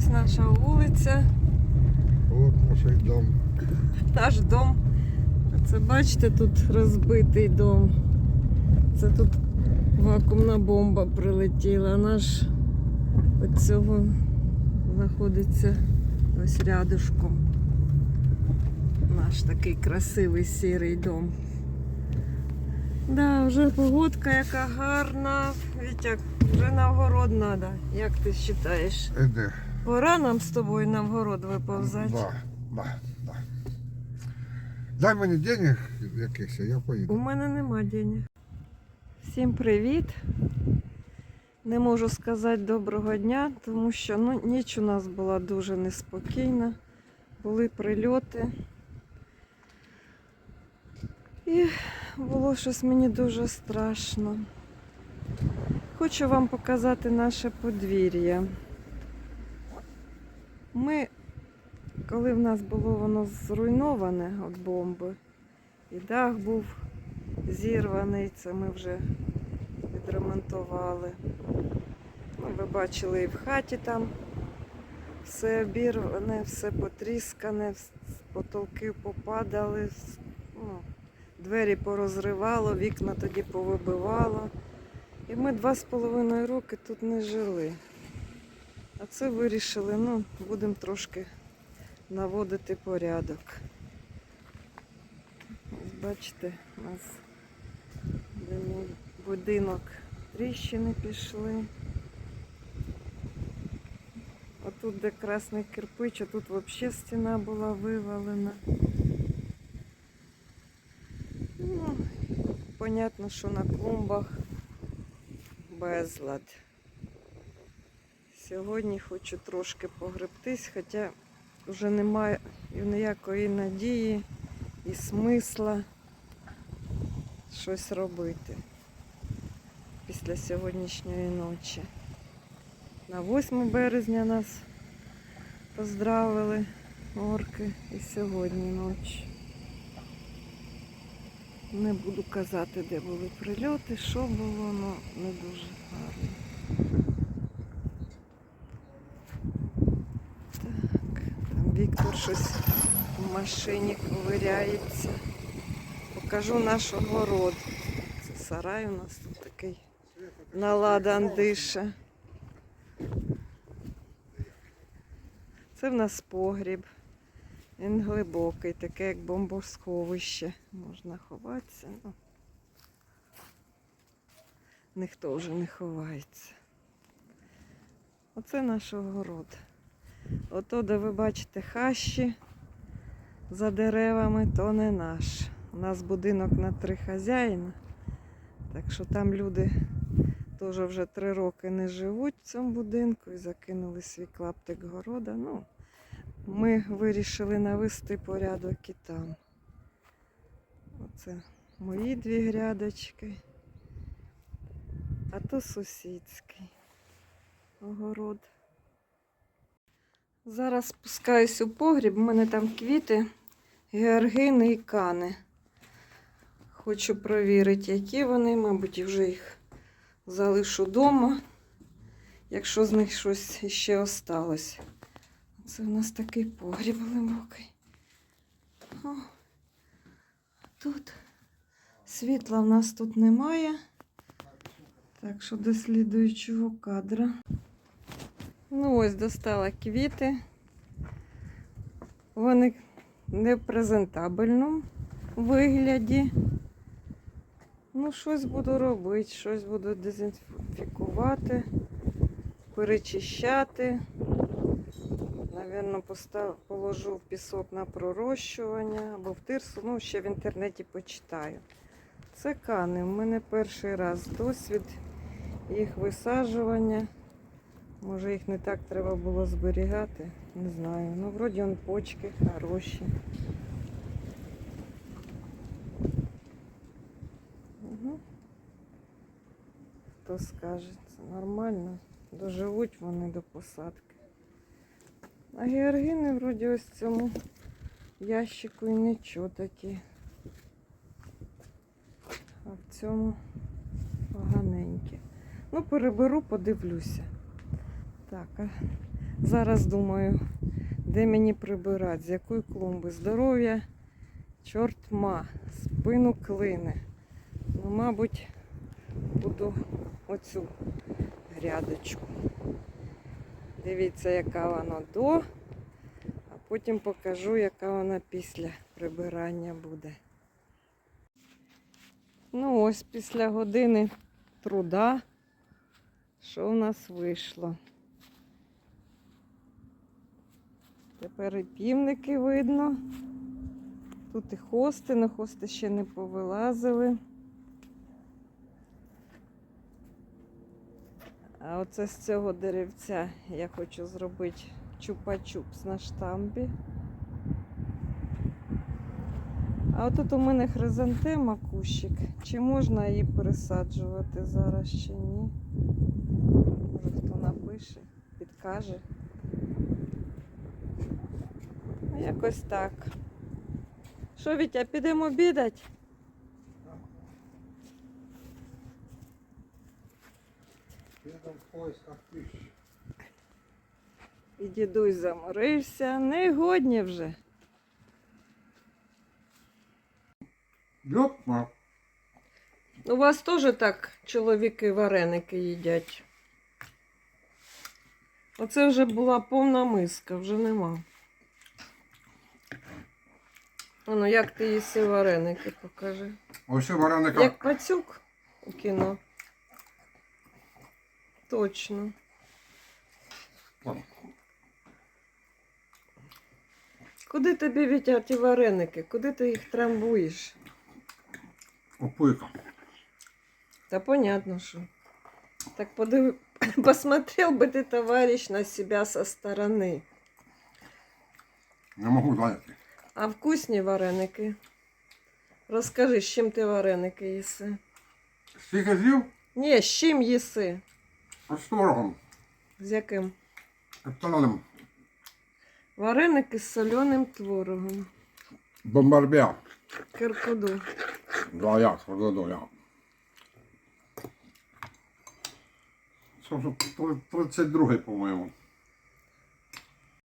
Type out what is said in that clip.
Ось наша вулиця, Вот наш дом. наш дом. Це бачите, тут розбитий дом. Це тут вакуумна бомба прилетіла. Наш от цього знаходиться ось рядышком. Наш такий красивий сірий дом. Да, вже погодка яка гарна. Вітяк, вже на огород треба. Як ти вважаєш? Іди. Пора нам з тобою на вгород виповзати. Да, да, да. Дай мені денег якихось, я поїду. У мене нема денег. Всім привіт. Не можу сказати доброго дня, тому що ну, ніч у нас була дуже неспокійна. Були прильоти. І було щось мені дуже страшно. Хочу вам показати наше подвір'я. Ми, коли в нас було воно зруйноване від бомби, і дах був зірваний, це ми вже відремонтували. Ну, ви бачили і в хаті там все обірване, все потріскане, потолки попадали, ну, двері порозривало, вікна тоді повибивало. І ми два з половиною роки тут не жили. А це вирішили, ну, будемо трошки наводити порядок. Ось бачите, у нас будинок- тріщини пішли. Отут, де красний кирпич, а тут взагалі стіна була вивалена. Ну, понятно, що на клумбах безлад. Сьогодні хочу трошки погребтись, хоча вже немає ніякої надії і смисла щось робити після сьогоднішньої ночі. На 8 березня нас поздравили орки і сьогодні ночі. Не буду казати, де були прильоти, що було, але не дуже гарно. Так, там Віктор щось в машині ковиряється. Покажу наш огород. Це сарай у нас тут такий наладан дише. Це в нас погріб. Він глибокий, таке як бомбосховище. Можна ховатися. Ну. Ніхто вже не ховається. Оце наш огород. Ото, де ви бачите хащі за деревами, то не наш. У нас будинок на три хазяїна. Так що там люди теж вже три роки не живуть в цьому будинку і закинули свій клаптик города. Ну, ми вирішили навести порядок і там. Оце мої дві грядочки. А то сусідський огород. Зараз спускаюсь у погріб, у мене там квіти, георгини і кани. Хочу провірити, які вони, мабуть, вже їх залишу вдома, якщо з них щось ще осталось. Це у нас такий погріб глибокий. О, тут світла в нас тут немає. Так що до слідуючого кадра. Ну ось достала квіти. Вони не в презентабельному вигляді. Ну, щось буду робити, щось буду дезінфікувати, перечищати. Навірно, постав, положу в пісок на пророщування або в тирсу. Ну, ще в інтернеті почитаю. Це кани. У мене перший раз досвід їх висаджування. Може їх не так треба було зберігати, не знаю. Ну, вроді он почки хороші. Угу. Хто скаже, це нормально. Доживуть вони до посадки. А георгіни вроді ось цьому ящику і нічого такі. А в цьому поганенькі. Ну, переберу, подивлюся. Так, а зараз думаю, де мені прибирати, з якої клумби. Здоров'я, чорт ма, спину клине. Ну, мабуть, буду оцю грядочку. Дивіться, яка вона до, а потім покажу, яка вона після прибирання буде. Ну, ось після години труда, що в нас вийшло. Тепер і півники видно. Тут і хости, але хости ще не повилазили. А оце з цього деревця я хочу зробити чупа-чупс на штампі. А отут у мене хризантема кущик. Чи можна її пересаджувати зараз чи ні? Може хто напише, підкаже. Ну, Якось так. Що, Вітя, підемо обідати? Едем в поисках пищи. І дідусь заморився. Негодні вже. Ёпма. У вас теж так чоловіки вареники їдять. Оце вже була повна миска, вже нема. Ану, як ти їси вареники, покажи. Ось вареника. Як пацюк у кіно. Точно. Куди тобі Вітя ті вареники? Куди ти їх трамбуєш? Опойка. Да понятно, что. Так подив... посмотрел бы ты, товарищ, на себя со стороны. Не можу зайняти. А вкусні вареники? Розкажи, з чим ти вареники їси? Скільки з'їв? Ні, з чим їси? А з творогом. З яким? Каптананим. Вареники з соленим творогом. Бомбарбія. Киркуду. Да, я. Це вже 32-й, по-моєму.